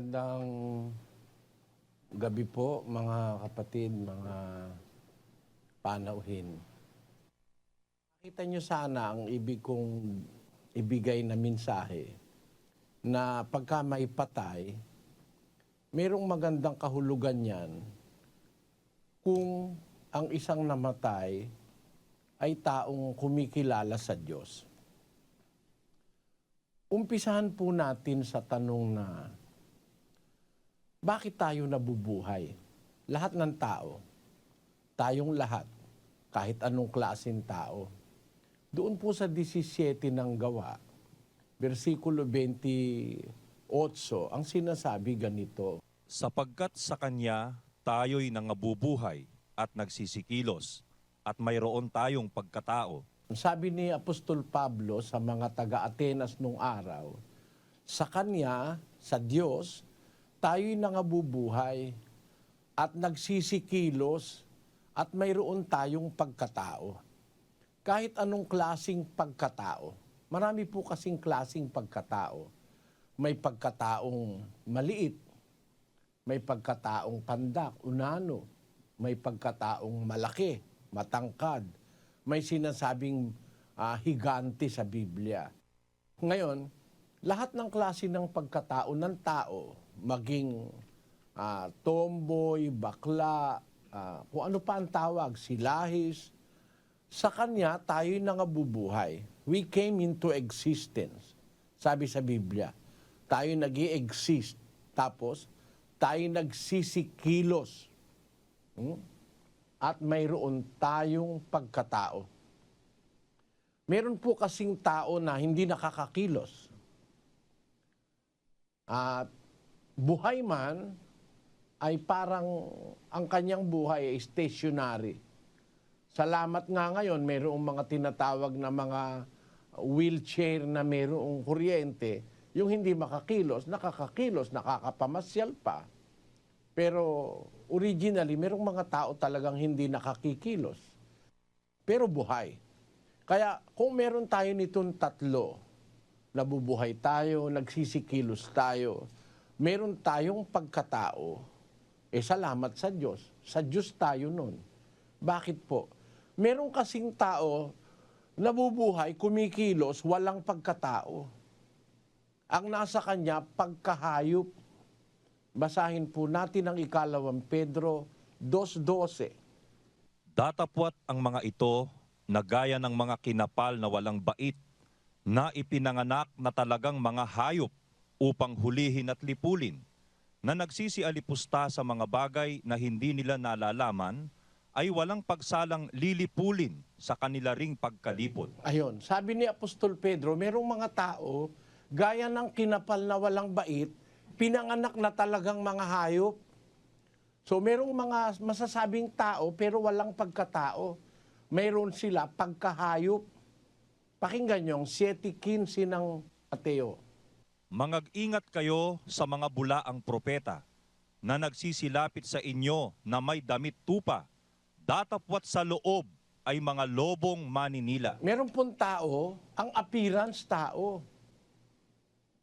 Magandang gabi po mga kapatid, mga panauhin. Nakita nyo sana ang ibig kong ibigay na mensahe na pagka maipatay, mayroong magandang kahulugan yan kung ang isang namatay ay taong kumikilala sa Diyos. Umpisahan po natin sa tanong na bakit tayo nabubuhay? Lahat ng tao, tayong lahat, kahit anong klaseng tao. Doon po sa 17 ng gawa, versikulo 28, ang sinasabi ganito, sapagkat sa Kanya tayo'y nangabubuhay at nagsisikilos at mayroon tayong pagkatao. Sabi ni Apostol Pablo sa mga taga-Atenas nung araw, sa Kanya, sa Diyos, tayo'y nangabubuhay at nagsisikilos at mayroon tayong pagkatao. Kahit anong klasing pagkatao. Marami po kasing klasing pagkatao. May pagkataong maliit, may pagkataong pandak, unano, may pagkataong malaki, matangkad, may sinasabing ah, higante sa Biblia. Ngayon, lahat ng klase ng pagkatao ng tao, maging ah, tomboy, bakla, ah, kung ano pa ang tawag, silahis, sa Kanya tayo'y nangabubuhay. We came into existence. Sabi sa Biblia, tayo nag exist Tapos, tayo nagsisikilos. Hmm? At mayroon tayong pagkatao. Meron po kasing tao na hindi nakakakilos. At buhay man ay parang ang kanyang buhay ay stationary. Salamat nga ngayon, mayroong mga tinatawag na mga wheelchair na mayroong kuryente, yung hindi makakilos, nakakakilos, nakakapamasyal pa. Pero originally, mayroong mga tao talagang hindi nakakikilos. Pero buhay. Kaya kung meron tayo nitong tatlo, nabubuhay tayo, nagsisikilos tayo, meron tayong pagkatao, eh salamat sa Diyos. Sa Diyos tayo nun. Bakit po? Meron kasing tao, nabubuhay, kumikilos, walang pagkatao. Ang nasa kanya, pagkahayop. Basahin po natin ang ikalawang Pedro 2.12. Datapwat ang mga ito na gaya ng mga kinapal na walang bait, na ipinanganak na talagang mga hayop upang hulihin at lipulin, na nagsisialipusta sa mga bagay na hindi nila nalalaman, ay walang pagsalang lilipulin sa kanila ring pagkalipot. Ayun, sabi ni Apostol Pedro, merong mga tao, gaya ng kinapal na walang bait, pinanganak na talagang mga hayop. So merong mga masasabing tao pero walang pagkatao. Mayroon sila pagkahayop. Pakinggan nyo, 7.15 ng Ateo. Mangag-ingat kayo sa mga bulaang propeta na nagsisilapit sa inyo na may damit tupa, datapwat sa loob ay mga lobong maninila. Meron pong tao, ang appearance tao.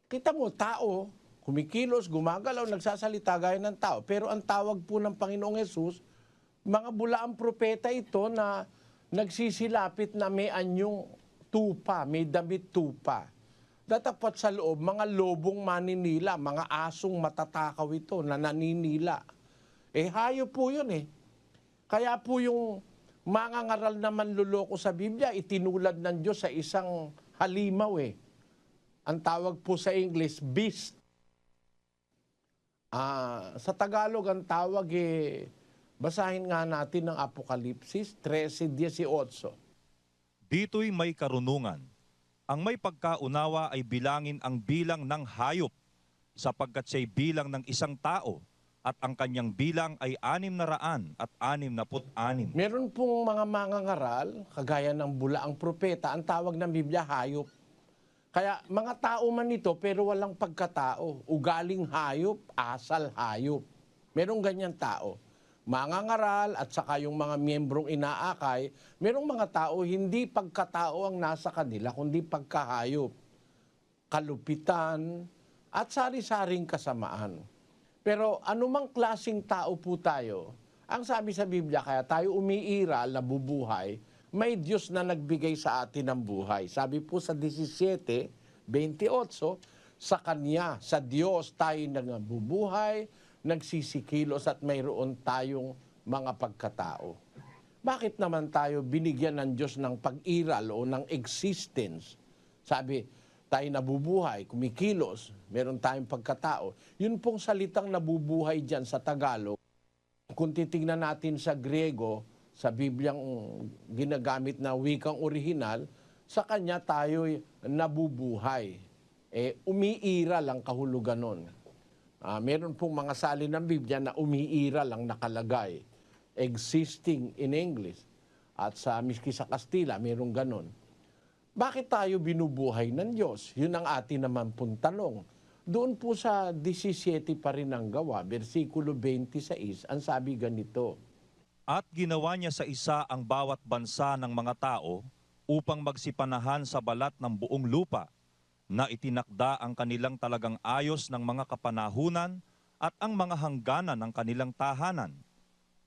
Kita mo, tao, kumikilos, gumagalaw, nagsasalita gaya ng tao. Pero ang tawag po ng Panginoong Yesus, mga bulaang propeta ito na nagsisilapit na may anyong tupa, may damit tupa. Datapat sa loob, mga lobong maninila, mga asong matatakaw ito na naninila. Eh, hayo po yun eh. Kaya po yung mga ngaral na manluloko sa Biblia, itinulad ng Diyos sa isang halimaw eh. Ang tawag po sa English, beast. Ah, sa Tagalog, ang tawag eh, basahin nga natin ng Apokalipsis 13.18. Dito'y may karunungan. Ang may pagkaunawa ay bilangin ang bilang ng hayop sapagkat siya'y bilang ng isang tao at ang kanyang bilang ay anim na raan at anim na put anim. Meron pong mga mangangaral, kagaya ng bulaang propeta, ang tawag ng Biblia, hayop. Kaya mga tao man ito pero walang pagkatao. Ugaling hayop, asal hayop. Merong ganyan tao. Mangangaral at saka yung mga miyembrong inaakay, merong mga tao hindi pagkatao ang nasa kanila, kundi pagkahayop. Kalupitan, at sari-saring kasamaan. Pero anumang klasing tao po tayo, ang sabi sa Biblia, kaya tayo umiiral, nabubuhay, may Diyos na nagbigay sa atin ng buhay. Sabi po sa 17, 28, sa Kanya, sa Diyos tayo nabubuhay, nagsisikilos at mayroon tayong mga pagkatao. Bakit naman tayo binigyan ng Diyos ng pag-iral o ng existence? Sabi, tayo nabubuhay, kumikilos, meron tayong pagkatao. Yun pong salitang nabubuhay dyan sa Tagalog, kung titingnan natin sa Griego, sa Bibliang ginagamit na wikang orihinal, sa kanya tayo'y nabubuhay. Eh, umiiral ang kahulugan nun. Ah, meron pong mga salin ng Biblia na umiiral ang nakalagay. Existing in English. At sa miski sa Kastila, meron ganon. Bakit tayo binubuhay ng Diyos? Yun ang atin naman pong tanong. Doon po sa 17 pa rin ang gawa, versikulo 26, ang sabi ganito, At ginawa niya sa isa ang bawat bansa ng mga tao upang magsipanahan sa balat ng buong lupa na itinakda ang kanilang talagang ayos ng mga kapanahunan at ang mga hangganan ng kanilang tahanan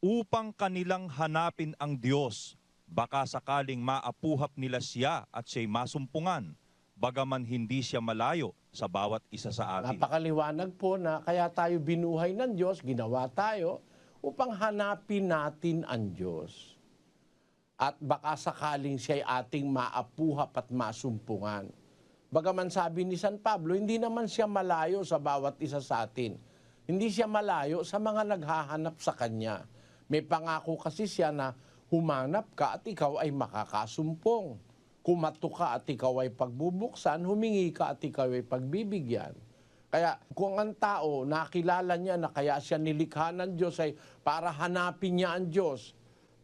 upang kanilang hanapin ang Diyos baka sakaling maapuhap nila siya at siya'y masumpungan bagaman hindi siya malayo sa bawat isa sa atin. Napakaliwanag po na kaya tayo binuhay ng Diyos, ginawa tayo upang hanapin natin ang Diyos. At baka sakaling siya'y ating maapuhap at masumpungan. Bagaman sabi ni San Pablo, hindi naman siya malayo sa bawat isa sa atin. Hindi siya malayo sa mga naghahanap sa Kanya. May pangako kasi siya na humanap ka at ikaw ay makakasumpong. Kumato ka at ikaw ay pagbubuksan, humingi ka at ikaw ay pagbibigyan. Kaya kung ang tao nakilala niya na kaya siya nilikha ng Diyos ay para hanapin niya ang Diyos,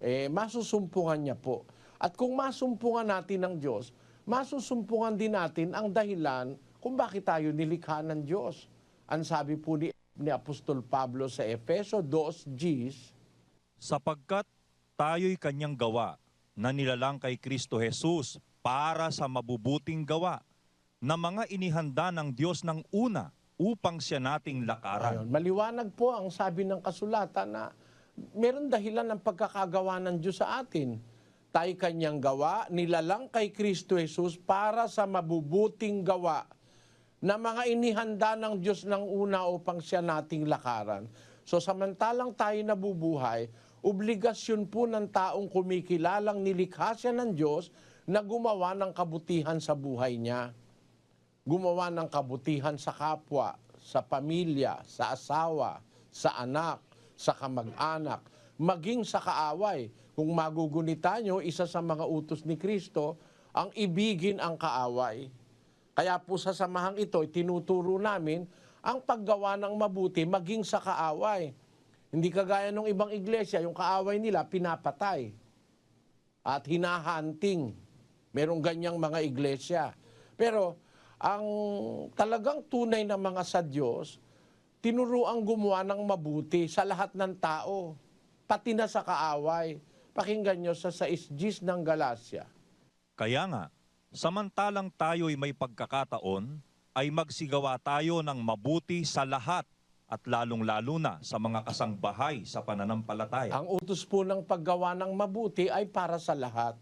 eh masusumpungan niya po. At kung masumpungan natin ng Diyos, masusumpungan din natin ang dahilan kung bakit tayo nilikha ng Diyos. Ang sabi po ni, ni Apostol Pablo sa Efeso 2, Gs, sapagkat tayo'y kanyang gawa na nilalang kay Kristo Jesus para sa mabubuting gawa na mga inihanda ng Diyos ng una upang siya nating lakaran. Ayun, maliwanag po ang sabi ng kasulatan na meron dahilan ng pagkakagawa ng Diyos sa atin. Tayo kanyang gawa, nilalang kay Kristo Jesus para sa mabubuting gawa na mga inihanda ng Diyos ng una upang siya nating lakaran. So samantalang tayo nabubuhay, obligasyon po ng taong kumikilalang nilikha siya ng Diyos na gumawa ng kabutihan sa buhay niya gumawa ng kabutihan sa kapwa, sa pamilya, sa asawa, sa anak, sa kamag-anak, maging sa kaaway. Kung magugunita nyo, isa sa mga utos ni Kristo, ang ibigin ang kaaway. Kaya po sa samahang ito, tinuturo namin ang paggawa ng mabuti maging sa kaaway. Hindi kagaya ng ibang iglesia, yung kaaway nila pinapatay at hinahunting. Merong ganyang mga iglesia. Pero ang talagang tunay na mga sa Diyos, tinuruang gumawa ng mabuti sa lahat ng tao, pati na sa kaaway. Pakinggan nyo sa 6 Gs ng Galacia. Kaya nga, samantalang tayo'y may pagkakataon, ay magsigawa tayo ng mabuti sa lahat at lalong-lalo na sa mga kasangbahay sa pananampalataya. Ang utos po ng paggawa ng mabuti ay para sa lahat.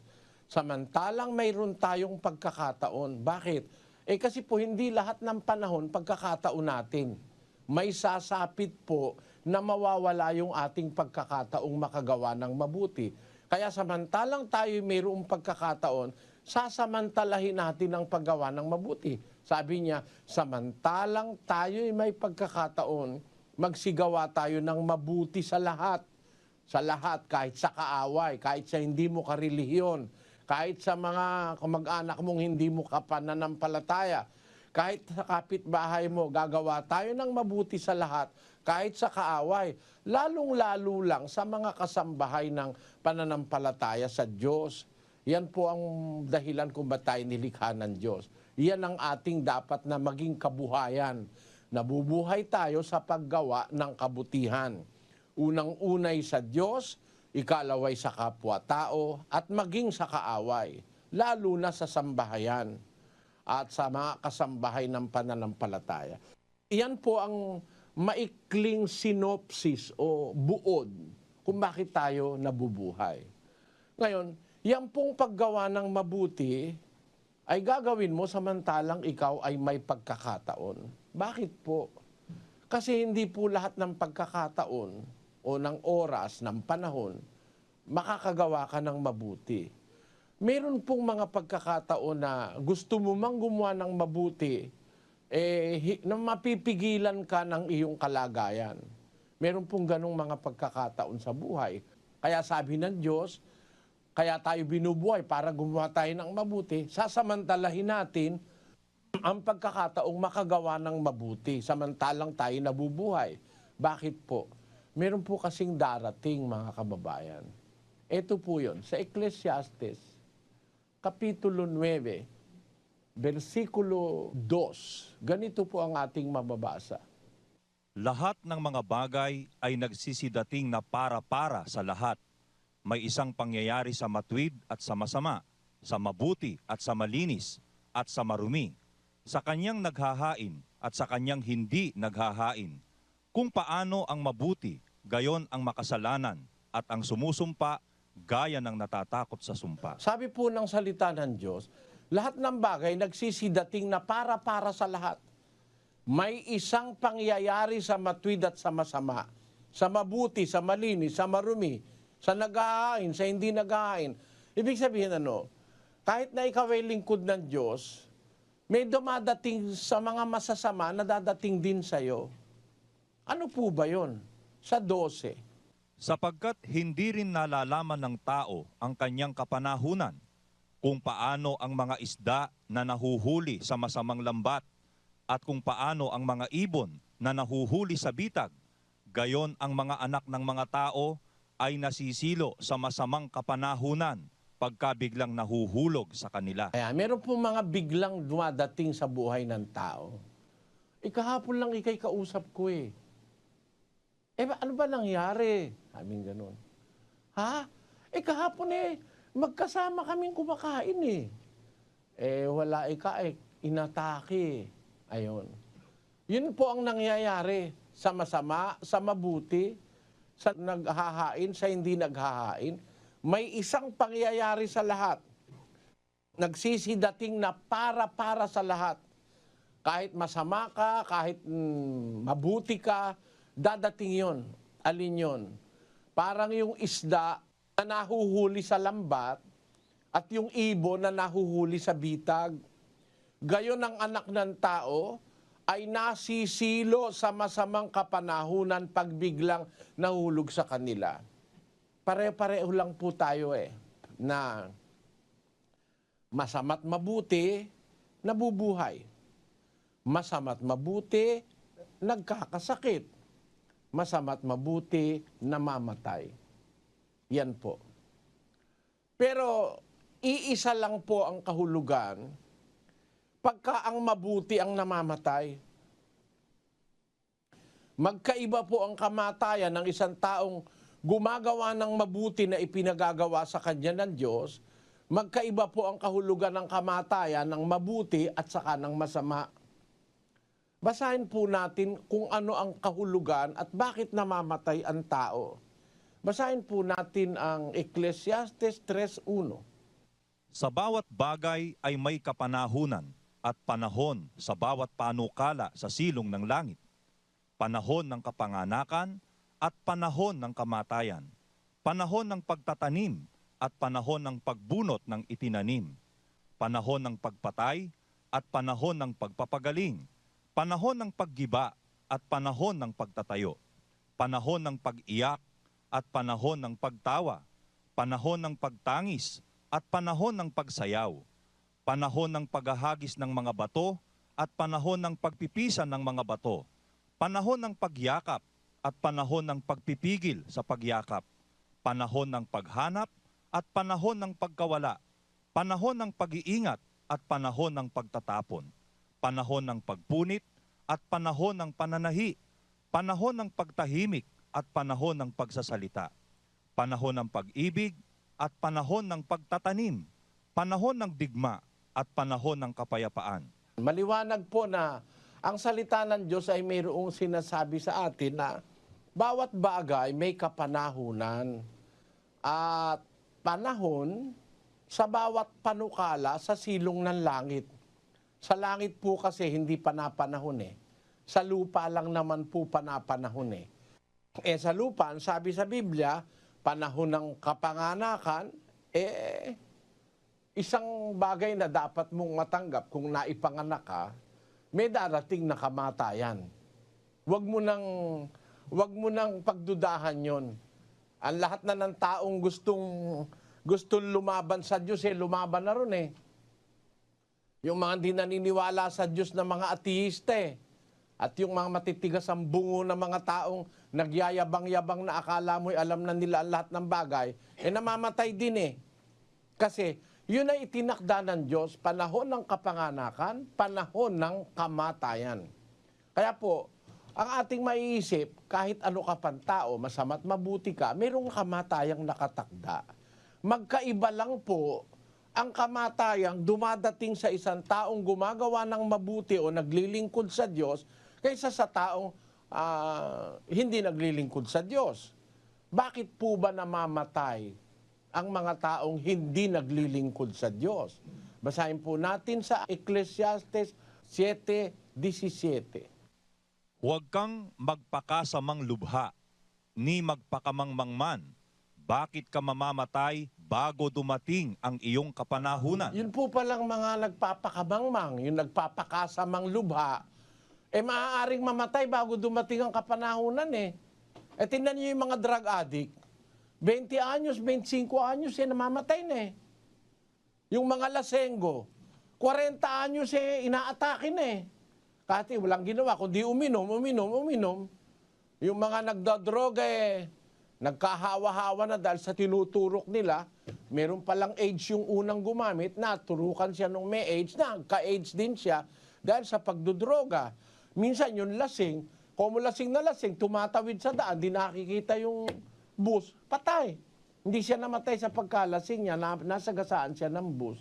Samantalang mayroon tayong pagkakataon. Bakit? Eh kasi po hindi lahat ng panahon pagkakataon natin. May sasapit po na mawawala yung ating pagkakataong makagawa ng mabuti. Kaya samantalang tayo mayroong pagkakataon, sasamantalahin natin ang paggawa ng mabuti. Sabi niya, samantalang tayo may pagkakataon, magsigawa tayo ng mabuti sa lahat. Sa lahat, kahit sa kaaway, kahit sa hindi mo karelihiyon, kahit sa mga kamag-anak mong hindi mo kapananampalataya, kahit sa kapitbahay mo, gagawa tayo ng mabuti sa lahat, kahit sa kaaway, lalong-lalo lang sa mga kasambahay ng pananampalataya sa Diyos. Yan po ang dahilan kung ba't tayo nilikha ng Diyos. Yan ang ating dapat na maging kabuhayan. Nabubuhay tayo sa paggawa ng kabutihan. Unang-unay sa Diyos, ikalaway sa kapwa-tao, at maging sa kaaway, lalo na sa sambahayan at sa mga kasambahay ng pananampalataya. Iyan po ang maikling sinopsis o buod kung bakit tayo nabubuhay. Ngayon, yan pong paggawa ng mabuti ay gagawin mo samantalang ikaw ay may pagkakataon. Bakit po? Kasi hindi po lahat ng pagkakataon o ng oras, ng panahon, makakagawa ka ng mabuti. Meron pong mga pagkakataon na gusto mo mang gumawa ng mabuti, eh, na mapipigilan ka ng iyong kalagayan. Meron pong ganong mga pagkakataon sa buhay. Kaya sabi ng Diyos, kaya tayo binubuhay para gumawa tayo ng mabuti, sasamantalahin natin ang pagkakataong makagawa ng mabuti samantalang tayo nabubuhay. Bakit po? Meron po kasing darating mga kababayan. Ito po yun, sa Ecclesiastes, Kapitulo 9, versikulo 2. Ganito po ang ating mababasa. Lahat ng mga bagay ay nagsisidating na para-para sa lahat. May isang pangyayari sa matwid at sa masama, sa mabuti at sa malinis, at sa marumi, sa kanyang naghahain at sa kanyang hindi naghahain. Kung paano ang mabuti, gayon ang makasalanan, at ang sumusumpa, gaya ng natatakot sa sumpa. Sabi po ng salita ng Diyos, lahat ng bagay nagsisidating na para-para sa lahat. May isang pangyayari sa matwid at sa masama, sa mabuti, sa malinis, sa marumi, sa naghahain, sa hindi naghahain. Ibig sabihin ano, kahit na ikaw ay lingkod ng Diyos, may dumadating sa mga masasama na dadating din sa'yo. Ano po ba yon? Sa 12. sapagkat hindi rin nalalaman ng tao ang kanyang kapanahunan kung paano ang mga isda na nahuhuli sa masamang lambat at kung paano ang mga ibon na nahuhuli sa bitag. Gayon ang mga anak ng mga tao ay nasisilo sa masamang kapanahunan pagka biglang nahuhulog sa kanila. Kaya meron po mga biglang dumadating sa buhay ng tao. Ikahapon lang ikay kausap ko eh. Eh, ano ba nangyari? Sabi ganun. Ha? Eh, kahapon eh, magkasama kaming kumakain eh. Eh, wala ika eh, inatake. Ayun. Yun po ang nangyayari sa masama, sa mabuti, sa naghahain, sa hindi naghahain. May isang pangyayari sa lahat nagsisidating na para-para sa lahat. Kahit masama ka, kahit mm, mabuti ka, dadating yon. Alin yon? Parang yung isda na nahuhuli sa lambat at yung ibon na nahuhuli sa bitag. Gayon ang anak ng tao ay nasisilo sa masamang kapanahunan pag biglang nahulog sa kanila. Pare-pareho lang po tayo eh na masama't mabuti, nabubuhay. Masama't mabuti, nagkakasakit. Masama't mabuti, namamatay. Yan po. Pero iisa lang po ang kahulugan pagka ang mabuti ang namamatay. Magkaiba po ang kamatayan ng isang taong gumagawa ng mabuti na ipinagagawa sa kanya ng Diyos magkaiba po ang kahulugan ng kamatayan ng mabuti at saka ng masama. Basahin po natin kung ano ang kahulugan at bakit namamatay ang tao. Basahin po natin ang Ecclesiastes 3.1. Sa bawat bagay ay may kapanahunan at panahon sa bawat panukala sa silong ng langit. Panahon ng kapanganakan at panahon ng kamatayan. Panahon ng pagtatanim at panahon ng pagbunot ng itinanim. Panahon ng pagpatay at panahon ng pagpapagaling. Panahon ng paggiba at panahon ng pagtatayo. Panahon ng pag-iyak at panahon ng pagtawa. Panahon ng pagtangis at panahon ng pagsayaw, panahon ng paghahagis ng mga bato at panahon ng pagpipisan ng mga bato, panahon ng pagyakap at panahon ng pagpipigil sa pagyakap, panahon ng paghanap at panahon ng pagkawala, panahon ng pag-iingat at panahon ng pagtatapon, panahon ng pagpunit at panahon ng pananahi, panahon ng pagtahimik at panahon ng pagsasalita, panahon ng pag-ibig at panahon ng pagtatanim, panahon ng digma at panahon ng kapayapaan. Maliwanag po na ang salita ng Diyos ay mayroong sinasabi sa atin na bawat bagay may kapanahunan at panahon sa bawat panukala sa silong ng langit. Sa langit po kasi hindi panapanahon eh. Sa lupa lang naman po panapanahon eh. Eh sa lupa, ang sabi sa Biblia, panahon ng kapanganakan, eh isang bagay na dapat mong matanggap kung naipanganak ka, may darating na kamatayan. Huwag mo nang wag mo nang pagdudahan 'yon. Ang lahat na ng taong gustong gustong lumaban sa Diyos eh lumaban na ron eh. Yung mga hindi naniniwala sa Diyos na mga ateista eh. At yung mga matitigas ang bungo ng mga taong nagyayabang-yabang na akala mo'y alam na nila lahat ng bagay, eh namamatay din eh. Kasi yun ay itinakda ng Diyos, panahon ng kapanganakan, panahon ng kamatayan. Kaya po, ang ating maiisip, kahit ano ka pang tao, masama't mabuti ka, mayroong kamatayang nakatakda. Magkaiba lang po ang kamatayang dumadating sa isang taong gumagawa ng mabuti o naglilingkod sa Diyos kaysa sa taong ah, hindi naglilingkod sa Diyos. Bakit po ba namamatay ang mga taong hindi naglilingkod sa Diyos? Basahin po natin sa Ecclesiastes 7.17. Huwag kang magpakasamang lubha, ni magpakamangmangman. Bakit ka mamamatay bago dumating ang iyong kapanahunan? Yun po palang mga nagpapakamangmang, yung nagpapakasamang lubha, eh maaaring mamatay bago dumating ang kapanahunan eh. Eh tingnan niyo yung mga drug addict, 20 anyos, 25 anyos eh namamatay na eh. Yung mga lasenggo, 40 anyos eh inaatake na eh. Kasi walang ginawa, kundi uminom, uminom, uminom. Yung mga nagdadroga eh, nagkahawa-hawa na dahil sa tinuturok nila, meron palang age yung unang gumamit, naturukan siya nung may age, na ka-age din siya dahil sa pagdudroga. Minsan yung lasing, kung lasing na lasing, tumatawid sa daan, di nakikita yung bus, patay. Hindi siya namatay sa pagkalasing niya, na, nasagasaan siya ng bus.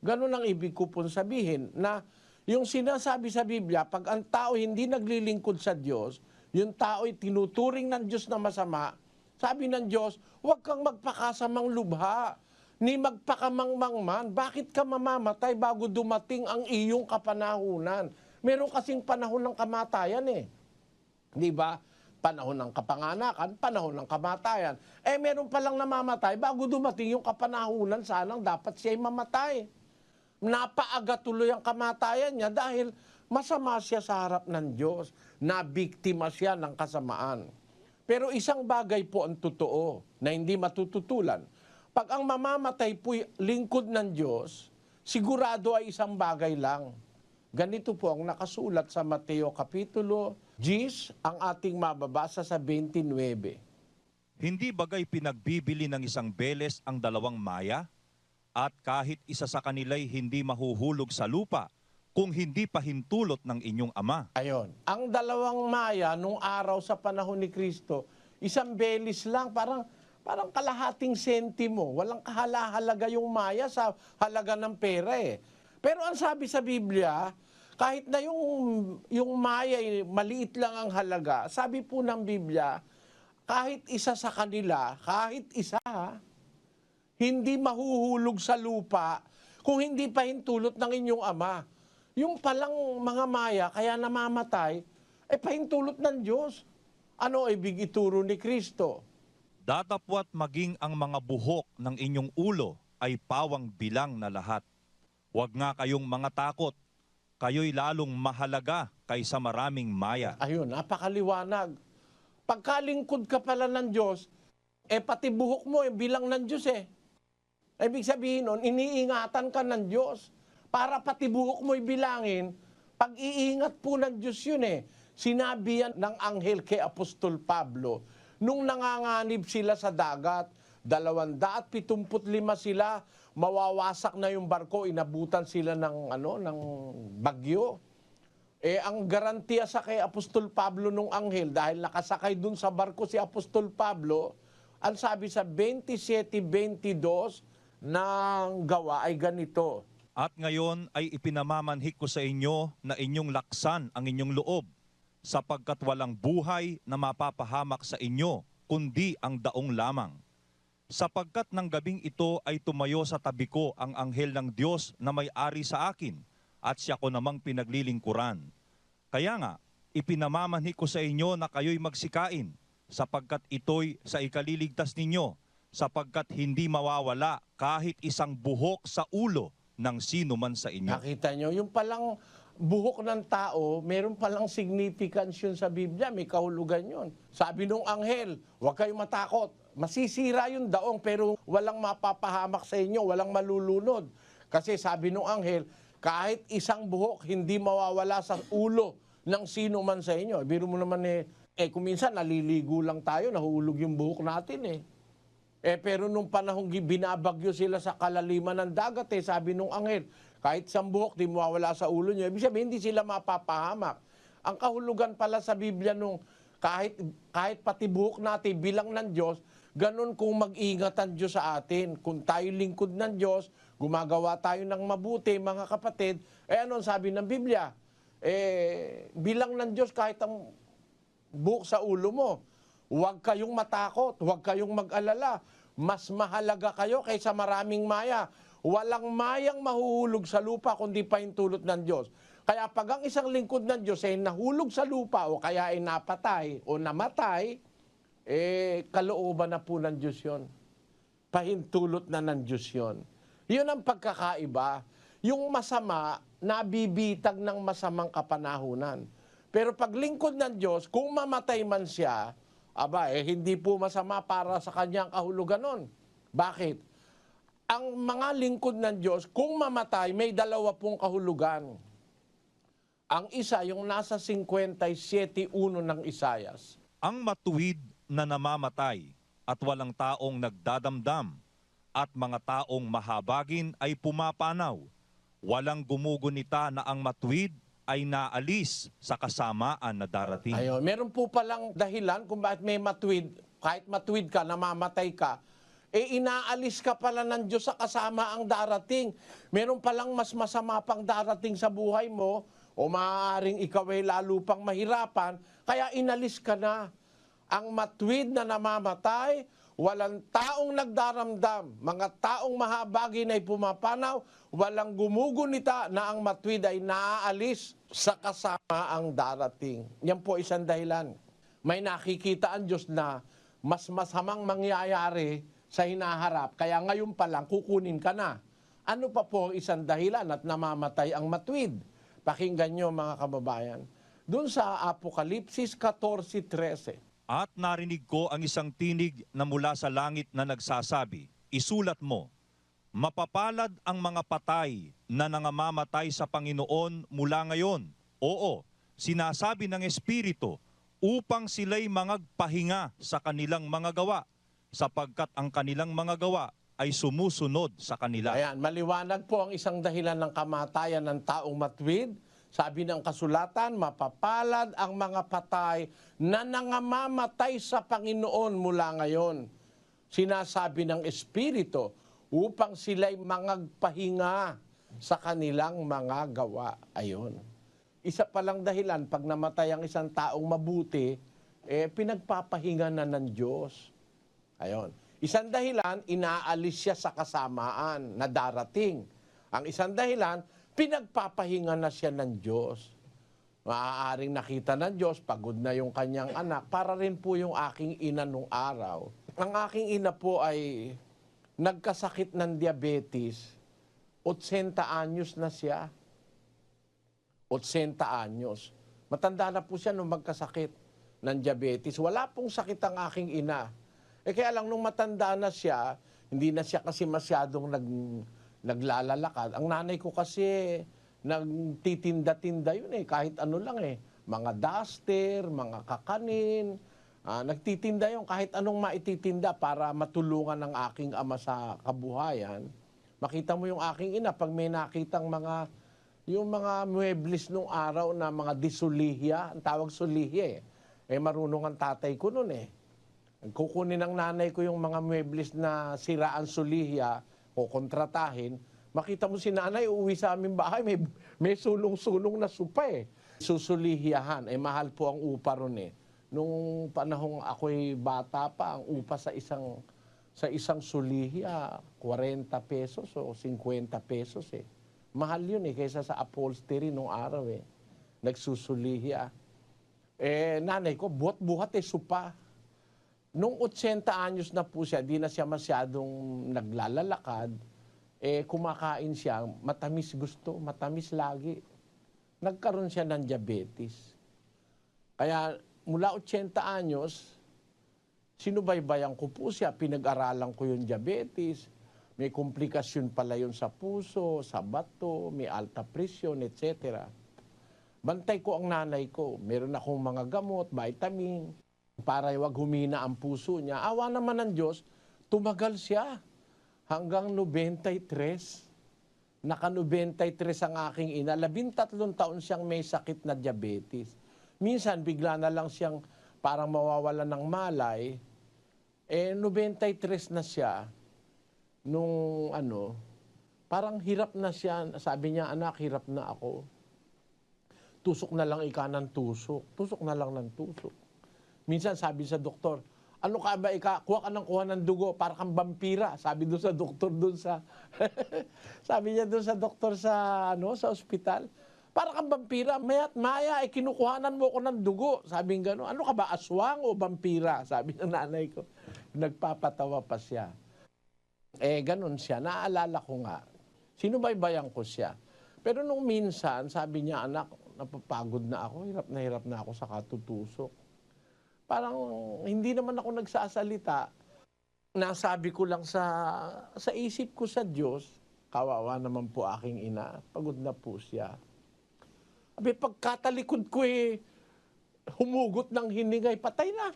Ganun ang ibig ko pong sabihin na yung sinasabi sa Biblia, pag ang tao hindi naglilingkod sa Diyos, yung tao ay tinuturing ng Diyos na masama, sabi ng Diyos, huwag kang magpakasamang lubha, ni magpakamangmang man. Bakit ka mamamatay bago dumating ang iyong kapanahunan? Meron kasing panahon ng kamatayan eh. Di ba? Panahon ng kapanganakan, panahon ng kamatayan. Eh, meron palang namamatay bago dumating yung kapanahunan, sanang dapat siya'y mamatay. Napaaga tuloy ang kamatayan niya dahil masama siya sa harap ng Diyos. Nabiktima siya ng kasamaan. Pero isang bagay po ang totoo na hindi matututulan. Pag ang mamamatay po'y lingkod ng Diyos, sigurado ay isang bagay lang. Ganito po ang nakasulat sa Mateo Kapitulo 10, ang ating mababasa sa 29. Hindi bagay pinagbibili ng isang beles ang dalawang maya? At kahit isa sa kanila'y hindi mahuhulog sa lupa kung hindi pahintulot ng inyong ama. Ayon. Ang dalawang maya nung araw sa panahon ni Kristo, isang belis lang, parang parang kalahating sentimo. Walang kahalahalaga yung maya sa halaga ng pera eh. Pero ang sabi sa Biblia, kahit na yung, yung maya eh, maliit lang ang halaga, sabi po ng Biblia, kahit isa sa kanila, kahit isa, hindi mahuhulog sa lupa kung hindi pa hintulot ng inyong ama. Yung palang mga maya, kaya namamatay, ay pahintulot ng Diyos. Ano ibig ituro ni Kristo? Datapwat maging ang mga buhok ng inyong ulo ay pawang bilang na lahat. Huwag nga kayong mga takot, kayo'y lalong mahalaga kaysa maraming maya. Ayun, napakaliwanag. Pagkalingkod ka pala ng Diyos, eh pati buhok mo, eh, bilang ng Diyos eh. Ibig sabihin nun, iniingatan ka ng Diyos. Para pati buhok mo'y bilangin, pag-iingat po ng Diyos yun eh. Sinabi yan ng anghel kay Apostol Pablo, nung nanganganib sila sa dagat, dalawandaat pitumput lima sila, mawawasak na yung barko, inabutan sila ng, ano, ng bagyo. Eh, ang garantiya sa kay Apostol Pablo nung anghel, dahil nakasakay dun sa barko si Apostol Pablo, ang sabi sa 27.22 ng gawa ay ganito. At ngayon ay ipinamamanhik ko sa inyo na inyong laksan ang inyong loob, sapagkat walang buhay na mapapahamak sa inyo, kundi ang daong lamang. Sapagkat ng gabing ito ay tumayo sa tabi ko ang anghel ng Diyos na may-ari sa akin, at siya ko namang pinaglilingkuran. Kaya nga, ipinamamanhik ko sa inyo na kayo'y magsikain, sapagkat ito'y sa ikaliligtas ninyo, sapagkat hindi mawawala kahit isang buhok sa ulo ng sino man sa inyo. Nakita nyo, yung palang buhok ng tao, meron palang significance yun sa Biblia, may kahulugan yun. Sabi nung anghel, huwag kayong matakot. Masisira yung daong pero walang mapapahamak sa inyo, walang malulunod. Kasi sabi nung anghel, kahit isang buhok hindi mawawala sa ulo ng sino man sa inyo. Biro mo naman eh, eh kung naliligo lang tayo, nahulog yung buhok natin eh. Eh pero nung panahong binabagyo sila sa kalaliman ng dagat eh, sabi nung anghel, kahit isang buhok di mawawala sa ulo niyo, ibig sabihin hindi sila mapapahamak. Ang kahulugan pala sa Biblia nung kahit kahit pati buhok natin bilang ng Diyos, ganun kung mag-ingat ang Diyos sa atin. Kung tayo lingkod ng Diyos, gumagawa tayo ng mabuti, mga kapatid, eh ano sabi ng Biblia? Eh, bilang ng Diyos kahit ang buhok sa ulo mo. Huwag kayong matakot, huwag kayong mag-alala. Mas mahalaga kayo kaysa maraming maya. Walang mayang mahuhulog sa lupa kundi paintulot ng Diyos. Kaya pag ang isang lingkod ng Diyos ay nahulog sa lupa o kaya ay napatay o namatay, eh kalooban na po ng Diyos yon. Pahintulot na ng Diyos yon. Yun ang pagkakaiba. Yung masama, nabibitag ng masamang kapanahunan. Pero pag lingkod ng Diyos, kung mamatay man siya, aba, eh, hindi po masama para sa kanyang kahulugan nun. Bakit? Ang mga lingkod ng Diyos, kung mamatay, may dalawa pong kahulugan. Ang isa, yung nasa 57.1 ng Isayas. Ang matuwid na namamatay at walang taong nagdadamdam at mga taong mahabagin ay pumapanaw. Walang gumugunita na ang matuwid ay naalis sa kasamaan na darating. Ayun, meron po palang dahilan kung bakit may matuwid, kahit matuwid ka, namamatay ka, eh inaalis ka pala ng Diyos sa kasama ang darating. Meron palang mas masama pang darating sa buhay mo, o maaaring ikaw ay lalo pang mahirapan, kaya inalis ka na. Ang matuwid na namamatay, walang taong nagdaramdam, mga taong mahabagin ay pumapanaw, walang gumugunita na ang matuwid ay naaalis sa kasama ang darating. Yan po isang dahilan. May nakikita ang Diyos na mas masamang mangyayari sa hinaharap, kaya ngayon pa lang kukunin ka na. Ano pa po ang isang dahilan at namamatay ang matuwid? Pakinggan nyo mga kababayan. Doon sa Apokalipsis 14.13, At narinig ko ang isang tinig na mula sa langit na nagsasabi, Isulat mo, Mapapalad ang mga patay na nangamamatay sa Panginoon mula ngayon. Oo, sinasabi ng Espiritu, upang sila'y mangagpahinga sa kanilang mga gawa, sapagkat ang kanilang mga gawa ay sumusunod sa kanila. Ayan, maliwanag po ang isang dahilan ng kamatayan ng taong matwid. Sabi ng kasulatan, mapapalad ang mga patay na nangamamatay sa Panginoon mula ngayon. Sinasabi ng Espiritu upang sila'y mangagpahinga sa kanilang mga gawa. Ayon. Isa palang dahilan, pag namatay ang isang taong mabuti, eh, pinagpapahinga na ng Diyos. Ayon. Isang dahilan, inaalis siya sa kasamaan na darating. Ang isang dahilan, pinagpapahinga na siya ng Diyos. Maaaring nakita ng Diyos, pagod na yung kanyang anak, para rin po yung aking ina nung araw. Ang aking ina po ay nagkasakit ng diabetes, 80 anyos na siya. 80 anyos. Matanda na po siya nung magkasakit ng diabetes. Wala pong sakit ang aking ina. Eh kaya lang nung matanda na siya, hindi na siya kasi masyadong nag, naglalalakad. Ang nanay ko kasi nagtitinda-tinda yun eh, kahit ano lang eh. Mga duster, mga kakanin, ah, nagtitinda yun kahit anong maititinda para matulungan ng aking ama sa kabuhayan. Makita mo yung aking ina pag may nakitang mga yung mga muebles nung araw na mga disulihya, ang tawag sulihya eh. Eh marunong ang tatay ko noon eh. Kukunin ng nanay ko yung mga muebles na siraan sulihya o kontratahin Makita mo si nanay, uuwi sa aming bahay, may, may sulong-sulong na supa eh. Susulihiyahan, eh mahal po ang upa ron eh. Nung panahong ako'y bata pa, ang upa sa isang sa isang sulihya, 40 pesos o 50 pesos eh. Mahal yun eh, kaysa sa upholstery nung araw eh. Nagsusulihya. Eh, nanay ko, buhat-buhat eh, supa. Nung 80 anyos na po siya, di na siya masyadong naglalalakad, eh, kumakain siya, matamis gusto, matamis lagi. Nagkaroon siya ng diabetes. Kaya mula 80 anyos, sinubaybayan ko po siya, pinag-aralan ko yung diabetes, may komplikasyon pala yun sa puso, sa bato, may alta presyon, etc. Bantay ko ang nanay ko. Meron akong mga gamot, vitamin, para wag humina ang puso niya. Awa naman ng Diyos, tumagal siya hanggang 93. Naka 93 ang aking ina. Labintatlong taon siyang may sakit na diabetes. Minsan, bigla na lang siyang parang mawawala ng malay. Eh, 93 na siya. Nung ano, parang hirap na siya. Sabi niya, anak, hirap na ako. Tusok na lang ika ng tusok. Tusok na lang ng tusok. Minsan sabi sa doktor, ano ka ba ika? Kuha ka ng kuha ng dugo para kang vampira. Sabi doon sa doktor doon sa Sabi niya doon sa doktor sa ano sa ospital. Para kang vampira, maya't maya ay kinukuhanan mo ko ng dugo. Sabi ng gano'n, ano ka ba, aswang o vampira? Sabi ng nanay ko. Nagpapatawa pa siya. Eh, ganun siya. Naaalala ko nga. Sinubaybayan ko siya. Pero nung minsan, sabi niya, anak, napapagod na ako. Hirap na hirap na ako sa katutusok. Parang hindi naman ako nagsasalita. Nasabi ko lang sa, sa isip ko sa Diyos, kawawa naman po aking ina. Pagod na po siya. Abi, pagkatalikod ko eh, humugot ng hiningay, patay na.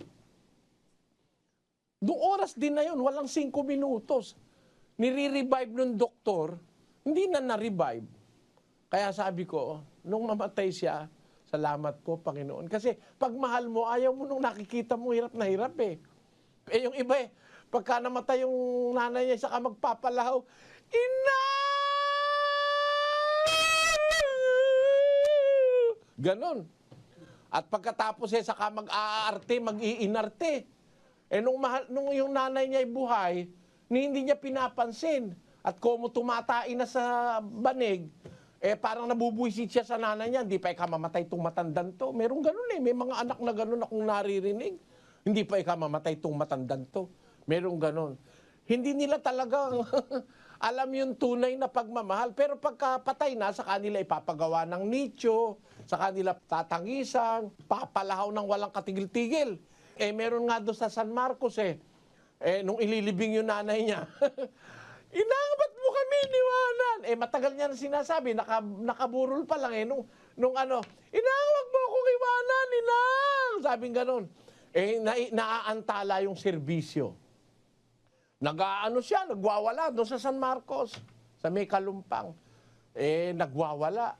Noong oras din na yun, walang 5 minutos. Nire-revive ng doktor, hindi na na-revive. Kaya sabi ko, nung mamatay siya, salamat po, Panginoon. Kasi pag mahal mo, ayaw mo nung nakikita mo, hirap na hirap eh. Eh yung iba eh, pagka namatay yung nanay niya, saka magpapalahaw, Ina! Ganon. At pagkatapos eh, saka mag-aarte, mag-iinarte. Eh nung, mahal, nung yung nanay niya ay buhay, ni hindi niya pinapansin. At kung tumatain na sa banig, eh parang nabubuisit siya sa nanay niya, hindi pa ikaw mamatay itong matandan to. Merong ganun eh, may mga anak na ganun akong naririnig. Hindi pa ikaw mamatay itong matandan to. Merong ganun. Hindi nila talagang alam yung tunay na pagmamahal. Pero pagka patay na, sa kanila ipapagawa ng nicho, sa kanila tatangisan, papalahaw ng walang katigil-tigil. Eh, meron nga doon sa San Marcos eh, eh nung ililibing yung nanay niya, Inang, ba't mo kami iniwanan? Eh, matagal niya na sinasabi, naka, nakaburol pa lang eh, nung, nung ano, Inang, wag mo akong iwanan, Inang! Sabing ganon. Eh, na, naaantala yung serbisyo. Nag-ano siya, nagwawala doon sa San Marcos, sa may kalumpang. Eh, nagwawala.